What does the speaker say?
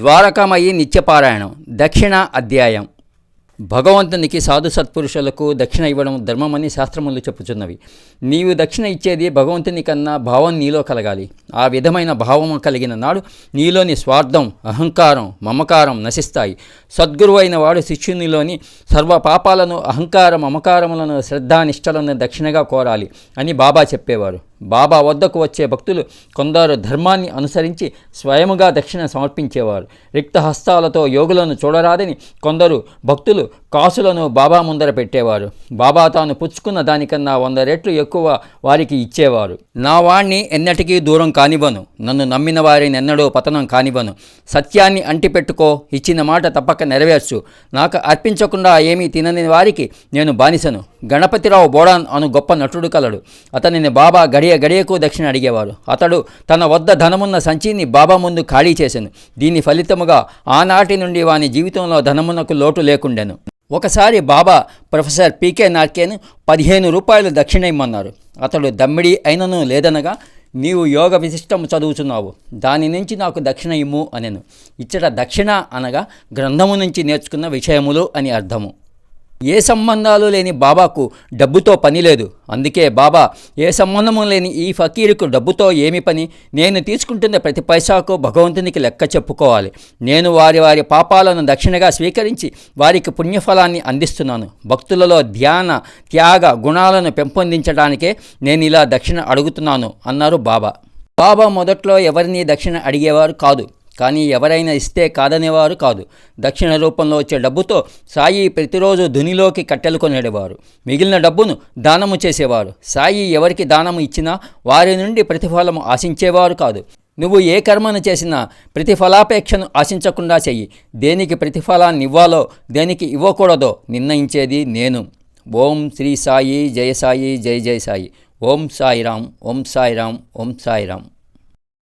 ద్వారకామయి నిత్యపారాయణం దక్షిణ అధ్యాయం. భగవంతునికి సాధు సత్పురుషులకు దక్షిణ ఇవ్వడం ధర్మమని శాస్త్రములు చెప్పుచున్నవి. నీవు దక్షిణ ఇచ్చేది భగవంతుని కన్నా భావం నీలో కలగాలి. ఆ విధమైన భావము కలిగిన నాడు నీలోని స్వార్థం అహంకారం మమకారం నశిస్తాయి. సద్గురు అయిన వాడు శిష్యునిలోని సర్వ పాపాలను అహంకార మమకారములను శ్రద్ధానిష్టలను దక్షిణగా కోరాలి అని బాబా చెప్పేవారు. బాబా వద్దకు వచ్చే భక్తులు కొందరు ధర్మాన్ని అనుసరించి స్వయముగా దక్షిణ సమర్పించేవారు. రిక్త హస్తాలతో యోగులను చూడరాదని కొందరు భక్తులు కాసులను బాబా ముందర పెట్టేవారు. బాబా తాను పుచ్చుకున్న దానికన్నా వంద రెట్లు ఎక్కువ వారికి ఇచ్చేవారు. నా వాణ్ణి ఎన్నటికీ దూరం కానివ్వను. నన్ను నమ్మిన వారిని ఎన్నడూ పతనం కానివ్వను. సత్యాన్ని అంటిపెట్టుకో. ఇచ్చిన మాట తప్పక నెరవేర్చు. నాకు అర్పించకుండా ఏమీ తినని వారికి నేను బానిసను. గణపతిరావు బోడాన్ అను గొప్ప నటుడు కలడు. అతనిని బాబా గడియ గడియకు దక్షిణ అడిగేవారు. అతడు తన వద్ద ధనమున్న సంచిని బాబా ముందు ఖాళీ చేశాను దీని ఫలితముగా ఆనాటి నుండి వాని జీవితంలో ధనమునకు లోటు లేకుండెను. ఒకసారి బాబా ప్రొఫెసర్ పీకే నాట్కేను పదిహేను రూపాయలు దక్షిణ ఇమ్మన్నారు అతడు దమ్మిడి అయినను లేదనగా నీవు యోగ విశిష్టము చదువుతున్నావు దాని నుంచి నాకు దక్షిణ ఇమ్ము అనెను. ఇచ్చట దక్షిణ అనగా గ్రంథము నుంచి నేర్చుకున్న విషయములు అని అర్థము. ఏ సంబంధాలు లేని బాబాకు డబ్బుతో పని లేదు. అందుకే బాబా ఏ సంబంధము లేని ఈ ఫకీరుకు డబ్బుతో ఏమి పని? నేను తీసుకుంటున్న ప్రతి పైసాకు భగవంతునికి లెక్క చెప్పుకోవాలి. నేను వారి వారి పాపాలను దక్షిణగా స్వీకరించి వారికి పుణ్యఫలాన్ని అందిస్తున్నాను. భక్తులలో ధ్యాన త్యాగ గుణాలను పెంపొందించడానికే నేను ఇలా దక్షిణ అడుగుతున్నాను అన్నారు బాబా. బాబా మొదట్లో ఎవరిని దక్షిణ అడిగేవారు కాదు. కానీ ఎవరైనా ఇస్తే కాదనేవారు కాదు. దక్షిణ రూపంలో వచ్చే డబ్బుతో సాయి ప్రతిరోజు ధునిలోకి కట్టెలు కొనేవారు మిగిలిన డబ్బును దానము చేసేవారు. సాయి ఎవరికి దానము ఇచ్చినా వారి నుండి ప్రతిఫలము ఆశించేవారు కాదు. నువ్వు ఏ కర్మను చేసినా ప్రతిఫలాపేక్షను ఆశించకుండా చెయ్యి. దేనికి ప్రతిఫలాన్ని ఇవ్వాలో దేనికి ఇవ్వకూడదో నిర్ణయించేది నేను. ఓం శ్రీ సాయి జయ సాయి జయ జయ సాయి. ఓం సాయిరాం ఓం సాయిరాం ఓం సాయిరాం